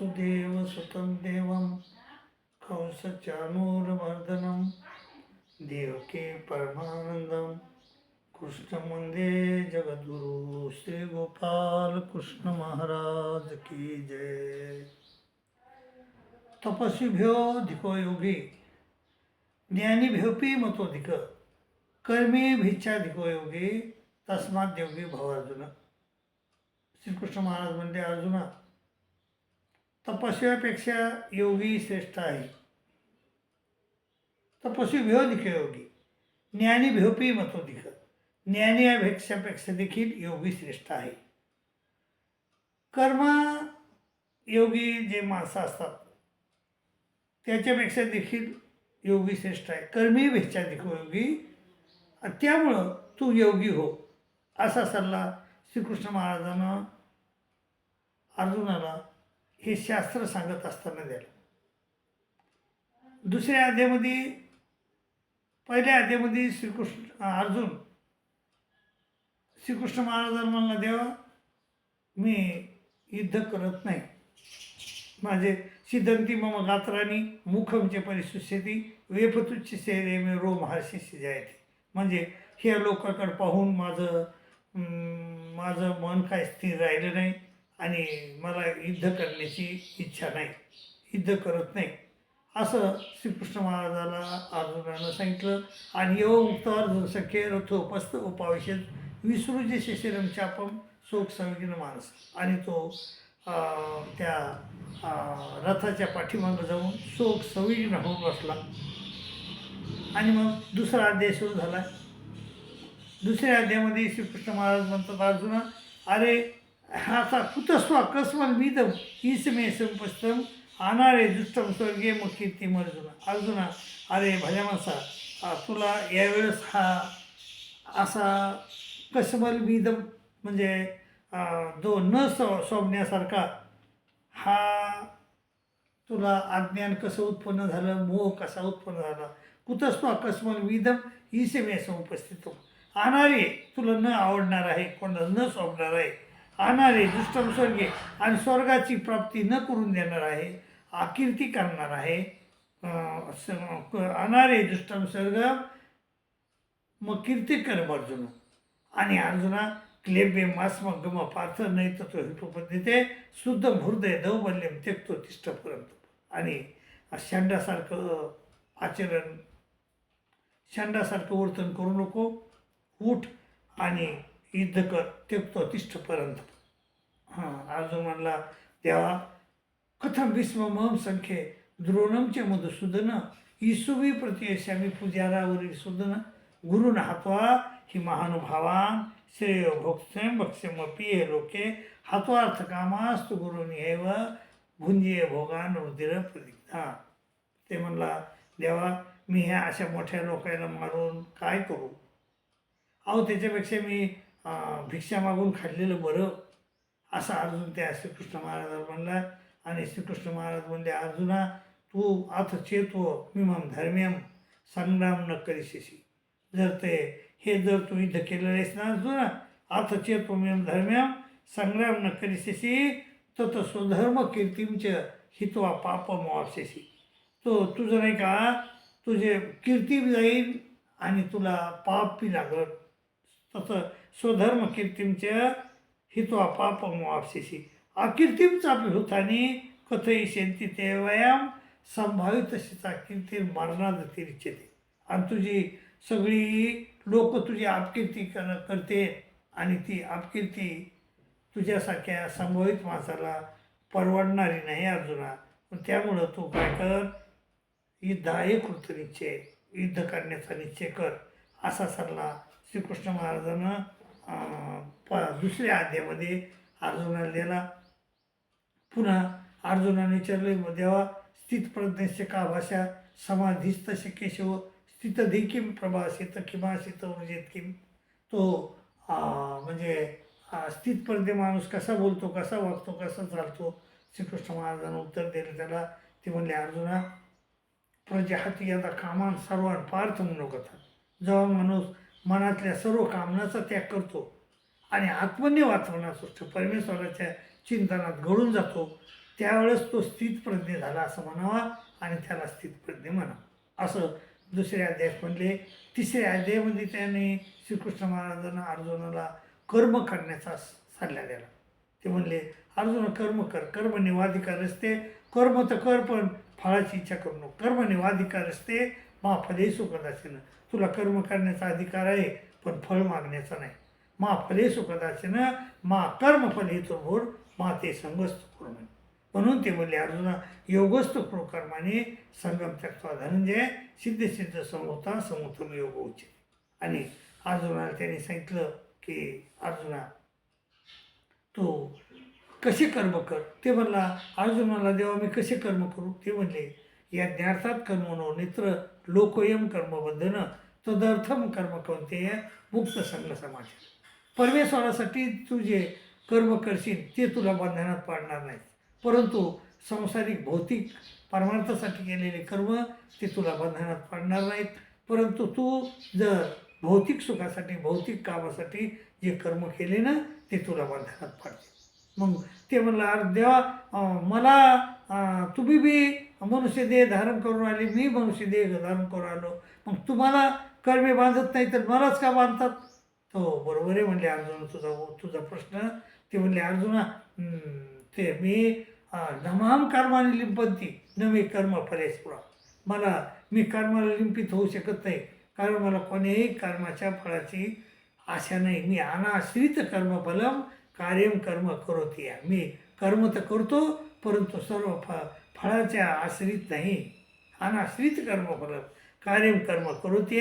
वसुदेव सुतं देवं कंसचानूरमर्दनं देवके परमानन्दं। कृष्णमन्दे जगद्गुरु श्रीगोपालकृष्णमहाराज की जय। तपस्वीभ्यो धिको योगी ज्ञानीभ्योपी मतोधिक कर्मीभिच्छाधिको योगी तस्मात योगी भव अर्जुन श्रीकृष्ण महाराज म्हणते अर्जुना तपस्व्यापेक्षा योगी श्रेष्ठ आहे. तपस्वी भेवधिक योगी. ज्ञानी मतो मतोधिक ज्ञानी अपेक्षापेक्षा देखील योगी श्रेष्ठ आहे. कर्म योगी जे माणसं असतात त्याच्यापेक्षा देखील योगी श्रेष्ठ आहे. कर्मी भेक्षा योगी. त्यामुळं तू योगी हो असा सल्ला श्रीकृष्ण महाराजांना अर्जुनाला हे शास्त्र सांगत असताना द्यायला. दुसऱ्या अध्यामध्ये पहिल्या अध्यामध्ये श्रीकृष्ण अर्जुन श्रीकृष्ण महाराजांना म्हणला देवा मी युद्ध करत नाही. माझे सिद्धंती मम गात्रानी मुखमचे परिसुष्यती वेपतुच्छ सेरे मी रो महर्षी जायते. म्हणजे ह्या लोकाकडे पाहून माझं माझं मन काय स्थिर राहिलं नाही. आणि मला युद्ध करण्याची इच्छा नाही युद्ध करत नाही. असं श्रीकृष्ण महाराजाला अर्जुनानं सांगितलं. आणि यो मुक्त अर्जुन रथ रथोपस्थ उपावेशेत विसृजे शिशिरम चापम शोक संविघ्न माणस आणि तो त्या रथाच्या पाठीमागं जाऊन शोक संविघ्न होऊन बसला. आणि मग दुसरा अध्याय सुरू झाला. दुसऱ्या अध्यायामध्ये श्रीकृष्ण महाराज म्हणतात अर्जुना अरे आता कुतस्वा कस्मल मीदम ईस मे संपस्तम अनारे दुष्टम स्वर्गीय मग कीर्ती अर्जुना अर्जुना अरे भल्या तुला यावेळेस हा असा कसमल मीदम म्हणजे जो न सो सोबण्यासारखा हा तुला अज्ञान कसं उत्पन्न झालं मोह कसा उत्पन्न झाला? कुतस्व अकस्मल विदम ईसे उपस्थित अनारे तुला न आवडणार आहे कोणाला न सोबणार आहे अनारे दुष्टम स्वर्गे आणि स्वर्गाची प्राप्ती न करून देणार आहे आकीर्ती करणार आहे. अं, स- अनारे दुष्टम स्वर्ग मग कीर्ती कर अर्जुन. आणि अर्जुना क्लेबे मास्म गम पार्थ नाही तर तो हितोपद्धते शुद्ध हृदय दौबल्यम त्यक्तो तिष्ठपर्यंत. आणि शांडासारखं आचरण शांडासारखं वर्तन करू नको. उठ आणि युद्ध कर त्यक्तो तिष्ठपर्यंत हां अर्जुन म्हणला देवा कथम भीष्म मम संख्ये द्रोणमचे मधुसूदन इसुवी प्रतियशामी पुजारावरील सुदन गुरुन हातवा हि महानुभावान श्रेय भोक्ष्यम भक्ष्यम पिये लोके हात्वार्थ कामास्तु गुरुनी एव भुंजिये भोगान रुधिर प्रदिग्धा. ते म्हणला देवा मी ह्या अशा मोठ्या लोकांना मारून काय करू? अहो त्याच्यापेक्षा मी भिक्षा मागून खाल्लेलं बरं असं अर्जुन त्या श्रीकृष्ण महाराजाला म्हणला. आणि श्रीकृष्ण महाराज म्हणले अर्जुना तू अथ चेत्व मिमम धर्म्यम संग्राम न करीशी जर ते हे जर तू युद्ध केलेलं आहेस ना अर्जुना अथ चेतो मिमम धर्म्यम संग्राम न करीशी तर स्वधर्म कीर्तींच हितवा पाप मोक्षेशी तो तुझं नाही का तुझे कीर्ती बी जाईल आणि तुला पाप बी लागत तसं स्वधर्म कीर्तींच्या हित्वा पाप मोक्षेशी अकीर्तीम चापी कथई शेंती ते वयाम संभावित तशीचा कीर्ती मरणात तिरिच्छते आणि तुझी सगळी लोक तुझी आपकीर्ती कर करते आणि ती आपकीर्ती तुझ्यासारख्या संभावित माणसाला परवडणारी नाही अर्जुना. पण त्यामुळं तू काय कर? युद्ध आहे कृत निश्चय युद्ध करण्याचा निश्चय कर असा सल्ला श्रीकृष्ण महाराजांना प दुसऱ्या अध्यामध्ये अर्जुनाला दिला पुन्हा अर्जुनाने विचारले देवा स्थितप्रज्ञस्य का भाषा समाधीस्त केशव स्थित किम प्रभासित किमासित ऊर्जेत किम. तो म्हणजे अं, स्थितप्रज्ञ माणूस कसा बोलतो कसा वागतो कसा चालतो श्रीकृष्ण महाराजांना उत्तर दिलं त्याला. ते म्हणले अर्जुना प्रजाहाती आता कामान सर्वान पार्थ म्हणू कथा जेव्हा माणूस मनातल्या सर्व कामनाचा त्याग करतो आणि आत्मने वाचवण्यास परमेश्वराच्या चिंतनात घडून जातो. त्यावेळेस तो स्थितप्रज्ञ झाला असं म्हणावा आणि त्याला स्थितप्रज्ञ म्हणा. असं दुसऱ्या अध्यायात म्हणले. तिसऱ्या अध्यायामध्ये त्याने श्रीकृष्ण महाराजांना अर्जुनाला कर्म करण्याचा सल्ला दिला. ते म्हणले अर्जुन कर्म कर. कर्म निवाधिकार असते. कर्म तर कर पण फळाची इच्छा करू नको. कर्म निवाधिकार असते. मा फले सुखदासीनं तुला कर्म करण्याचा अधिकार आहे पण फळ मागण्याचा नाही. मा फले सुखदासीनं मा कर्म फल हेतु भोर मा ते संगस्त करू म्हणून ते म्हणले अर्जुना योगस्थ कृ कर्माने संगम त्यक्त्वा धनंजय सिद्ध सिद्ध समोता समोतम योग उचित आणि अर्जुनाला त्याने सांगितलं की अर्जुना तू कसे कर्म कर? ते म्हणला अर्जुनाला देवा मी कसे कर्म करू? ते म्हणले या ज्ञार्थात कर्मनो नेत्र लोकयम कर्मबंधनं तदर्थम कर्म कोणते मुक्त संघ समाज. परमेश्वरासाठी तू जे कर्म करशील ते तुला बंधनात पाडणार नाही परंतु संसारिक भौतिक परमार्थासाठी केलेले कर्म ते तुला बंधनात पाडणार नाहीत. परंतु तू जर भौतिक सुखासाठी भौतिक कामासाठी जे कर्म केले ना ते तुला बंधनात पाडते. मग ते म्हणलं अरे देवा मला तुम्ही बी मनुष्य देह धारण करून आले मी मनुष्य देह धारण करून आलो. मग तुम्हाला कर्मे बांधत नाही तर मलाच का बांधतात? तो बरोबर आहे म्हणले अर्जुन तुझा हो, तुझा प्रश्न. ते म्हणले अर्जुना ते मी नमाम कर्माने लिंपंती न मी कर्म फलेसपुरा मला मी कर्माला लिंपित होऊ शकत नाही कारण मला कोणीही कर्माच्या फळाची आशा नाही. मी अनाश्रित कर्मफलम कार्यम कर्म करोती या मी कर्म तर करतो परंतु सर्व फ फळाच्या आश्रित नाही. अनाश्रित कर्मफलम. कार्यं कर्म करोती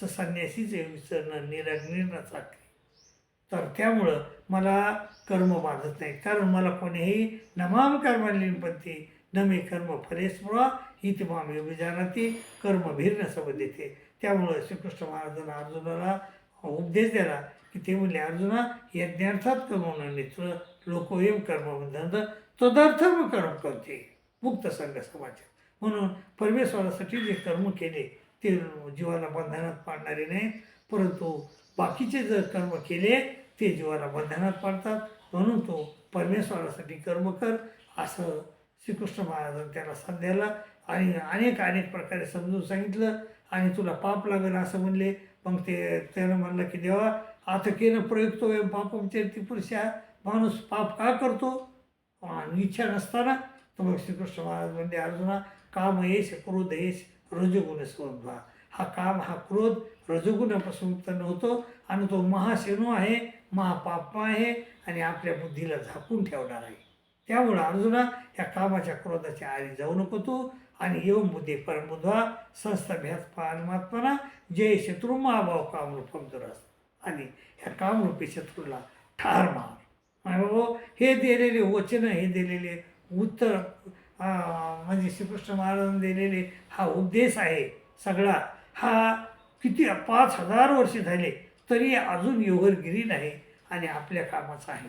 स संन्यासीचे विसरणं निराग्निर्ण चालते. तर त्यामुळं मला कर्म बाधत नाही. कारण मला कोणीही नमाम कर्मालिंपत्ती न मी कर्म फलेस्पुरा ही ते माम विजानाती कर्म भिन्न सबद येते त्यामुळं श्रीकृष्ण महाराजांना अर्जुनाला उपदेश दिला की ते म्हणले अर्जुना यज्ञार्थात कर्मवणं नेत्र लोकोयम कर्मबंधन तदर्थम कर्म करते. मुक्त संघ समाज म्हणून परमेश्वरासाठी जे कर्म केले ते जीवाला बंधनात पाडणारे नाही परंतु बाकीचे जर कर्म केले ते जीवाला बंधनात पाडतात. म्हणून तो परमेश्वरासाठी कर्म कर असं श्रीकृष्ण महाराजांनी त्याला संध्याला आणि अनेक अनेक प्रकारे समजून सांगितलं. आणि तुला पाप लागेल असं म्हणले. मग ते त्यानं म्हणलं की देवा आता केलं प्रयुक्त पाप? ती पुरुषा माणूस पाप का करतो? आणि इच्छा नसताना तर मग श्रीकृष्ण महाराज म्हणजे अर्जुना काम येश क्रोध रजगुण स्वभाव हा काम हा क्रोध रजगुणापासून उत्पन्न होतो आणि तो महाशेनू आहे महापाप आहे आणि आपल्या बुद्धीला झाकून ठेवणार आहे. त्यामुळं अर्जुना या कामाच्या क्रोधाच्या आधी जाऊ नको तू आणि येऊन बुद्धी परमबुद्धा संस्थाभ्यास परमात्मना जय शत्रू महाभाव कामरूपम दुरस. आणि ह्या कामरूपी शत्रूला ठार मार. बाबा हे दिलेले वचनं हे दिलेले उत्तर म्हणजे श्रीकृष्ण महाराजांनी दिलेले हा उपदेश आहे सगळा. हा किती पाच हजार वर्ष झाले तरी अजून योगरगिरी नाही आणि आपल्या कामाचा आहे.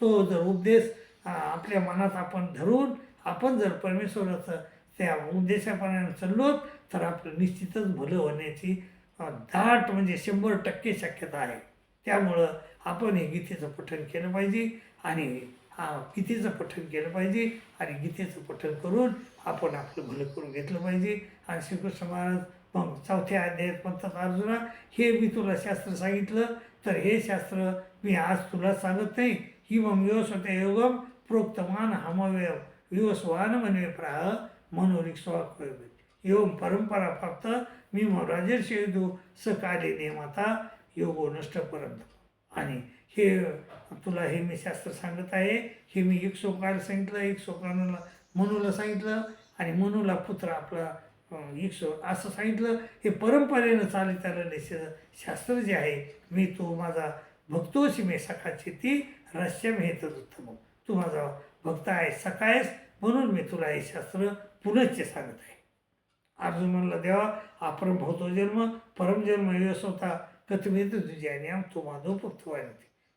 तो जर उपदेश आपल्या मनात आपण धरून आपण जर परमेश्वराचं त्या उद्देशाप्रमाणे चाललो तर आपलं निश्चितच भलं होण्याची दाट म्हणजे शंभर टक्के शक्यता आहे. त्यामुळं आपण हे गीतेचं पठण केलं पाहिजे आणि गीतेचं पठण केलं पाहिजे आणि गीतेचं पठण करून आपण आपलं भलं करून घेतलं पाहिजे. आणि श्रीकृष्ण महाराज मग चौथ्या अध्यायात म्हणतात अर्जुना हे मी तुला शास्त्र सांगितलं तर हे शास्त्र मी आज तुला सांगत नाही. ही मग व्यवस्वत योगम प्रोक्तमान हमवय विवस्वान मनवे प्राह मनोरिक्ष्वा एवं परंपरा प्राप्त मी मग राजर्षी दो सकाले नेमाता योगो नष्ट पर्यंत आणि हे तुला हे मी शास्त्र सांगत आहे हे मी एक सोकाला सांगितलं एक सोकाला मनूला सांगितलं आणि मनूला पुत्र आपला अं, एक सो असं सांगितलं. हे परंपरेनं चालत आलेले शास्त्र जे आहे मी तो माझा भक्तोशी मी सखाची ती रहस्यम हे तर उत्तम. तू माझा भक्त आहे सकाळच म्हणून मी तुला हे शास्त्र पुनश्च सांगत आहे. अर्जुन म्हणला देवा आपण भौतो जन्म परमजन्म यश होता कथमेत ज्ञान्याम आम तो माधव भक्त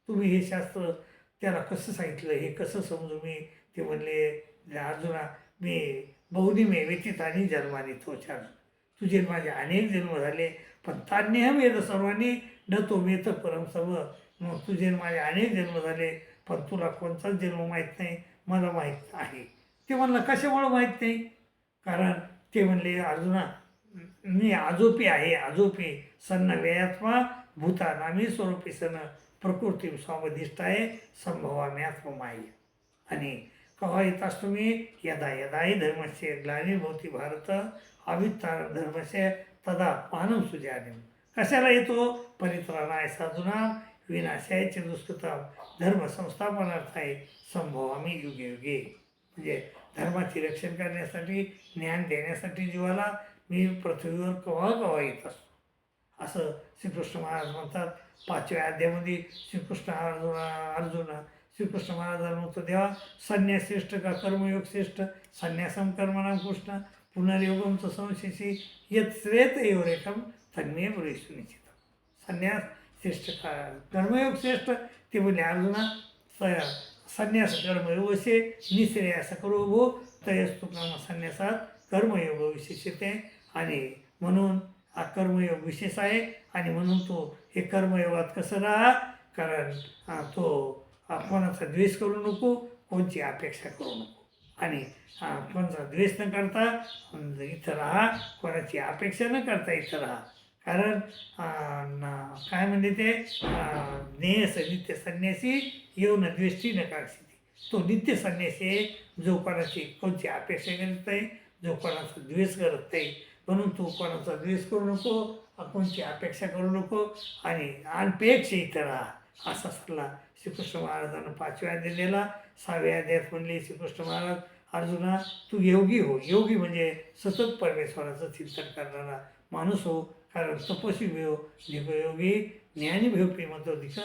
तुम्ही हे शास्त्र त्याला कसं सांगितलं हे कसं समजू? मी ते म्हणले अर्जुना मी बहुनी मे व्यतीत आणि जन्माने तो छान तुझे माझे अनेक जन्म झाले पण तान्यहम येत सर्वांनी न तो मेत परम सर्व. मग तुझे माझे अनेक जन्म झाले पण तुला कोणताच जन्म माहीत नाही मला माहीत आहे. ते म्हणलं कशामुळं माहीत नाही? कारण ते म्हणले अर्जुना मी आजोपी आहे आजोपी. सन्न व्ययात्मा भूतानामी स्वरूपी सन प्रकृती स्वामधिष्ठ आहे संभवामी आत्ममाय आणि कवा येतास तुम्ही यदा यदाही धर्मस्य ग्लानिर्भवती भारत अवित्तार धर्मस्य तदा मानव सुजाने कशाला येतो? परित्राणाय साधुना विनाशायचे दुष्कृतम धर्म संस्थापनार्थाय संभवामी युगे युगे. म्हणजे धर्माचे रक्षण करण्यासाठी ज्ञान देण्यासाठी जीवाला मी पृथ्वीवर कवा कवा येत असतो. असं श्रीकृष्ण महाराज म्हणतात पाचव्या अध्यामध्ये श्रीकृष्ण अर्जुन अर्जुन श्रीकृष्ण महाराजांना म्हणतो देवा संन्यास श्रेष्ठ का कर्मयोग श्रेष्ठ? संन्यासम कर्मणाम कृष्ण पुनर्योगम च संशेषी यत श्रेत एवरेकम तन्मे बरे सुनिश्चित. संन्यास श्रेष्ठ का कर्मयोग श्रेष्ठ? ते बोले अर्जुना स संन्यास कर्मयोग असे निश्रेयास करो भो तयस्तु कर्म संन्यासात कर्मयोग विशेषते आणि म्हणून हा कर्मयोग विशेष आहे आणि म्हणून तो हे कर्मयोगात कसं राहा? कारण तो कोणाचा द्वेष करू नको कोणची अपेक्षा करू नको. आणि हा, कोणाचा द्वेष न करता म्हणजे इथं राहा कोणाची अपेक्षा न करता इथं राहा. कारण काय म्हणते ते नेहस नित्य संन्यासी येऊन द्वेष्टी न तो नित्य संन्यासी आहे जो कोणाची कोणची अपेक्षा करत नाही जो कोणाचा द्वेष करत नाही. म्हणून तू कोणाचा द्वेष करू नको कोणची अपेक्षा करू नको आणि अनपेक्ष इतरा असा सल्ला श्रीकृष्ण महाराजांना पाचव्या दिलेला सहाव्या देत म्हणले श्रीकृष्ण महाराज अर्जुना तू योगी हो. योगी म्हणजे सतत परमेश्वराचं चिंतन करणारा माणूस हो कारण तपस्वी भेव योगी ज्ञानी भेव प्रेमतो दिख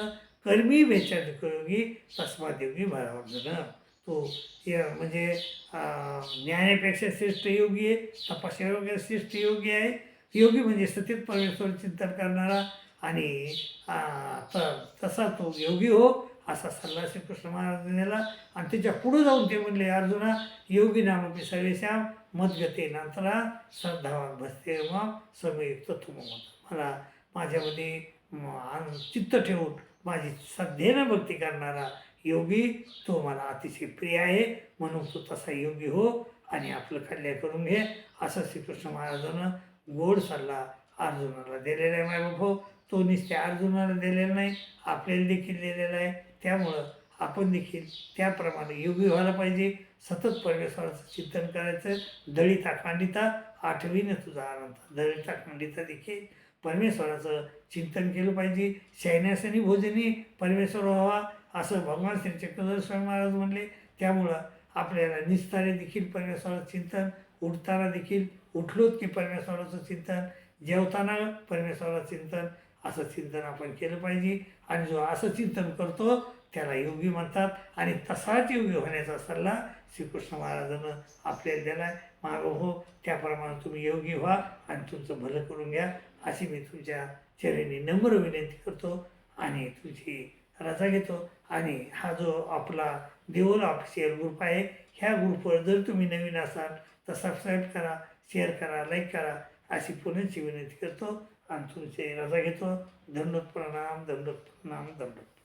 कर्मी भेच्या योगी तस्मात योगी भरावर्जन तो हे म्हणजे ज्ञानापेक्षा श्रेष्ठ योगी आहे तपस्या श्रेष्ठ योगी आहे. योगी म्हणजे सतत परमेश्वर चिंतन करणारा आणि तसा तो योगी हो असा सल्ला श्रीकृष्ण महाराज दिला. आणि त्याच्या पुढं जाऊन ते म्हणले अर्जुना योगी नामपी सर्वेश्याम मदगते नंतरा श्रद्धावान भसते मग समयुक्त तुम मला माझ्यामध्ये चित्त ठेवून माझी श्रद्धेनं भक्ती करणारा योगी तो मला अतिशय प्रिय आहे. म्हणून तू तसा योगी हो आणि आपलं कल्याण करून घे असं श्रीकृष्ण महाराजानं गोड सल्ला अर्जुनाला दिलेला आहे मायबाप हो. तो निश्चय अर्जुनाला दिलेला नाही आपल्याला देखील दिलेला आहे. त्यामुळं आपण देखील त्याप्रमाणे योगी व्हायला पाहिजे. सतत परमेश्वराचं चिंतन करायचं. दळिता खांडिता आठवीनं तुझा आनंद दळिता खांडिता देखील परमेश्वराचं चिंतन केलं पाहिजे. शैन्यासनी भोजनी परमेश्वर व्हावा. असं भगवान श्री चक्रधर स्वामी महाराज म्हणले त्यामुळं आपल्याला निस्तारे देखील परमेश्वराचं चिंतन उठताना देखील उठलोत की परमेश्वराचं चिंतन जेवताना परमेश्वराचं चिंतन असं चिंतन आपण केलं पाहिजे. आणि जो असं चिंतन करतो त्याला योगी म्हणतात. आणि तसाच योगी होण्याचा सल्ला श्रीकृष्ण महाराजानं आपल्याला दिला आहे मागं हो त्याप्रमाणे तुम्ही योगी व्हा आणि तुमचं भलं करून घ्या. अशी मी तुमच्या चरणी नम्र विनंती करतो. आणि तुझी रजा घेतो आणि हा जो आपला देऊर ऑफिशियल ग्रुप आहे ह्या ग्रुपवर जर तुम्ही नवीन असाल तर सबस्क्राईब करा शेअर करा लाईक करा अशी पुण्याची विनंती करतो. आणि तुमचे रजा घेतो. धन्यवाद प्रणाम धन्यवाद प्रणाम धन्यवाद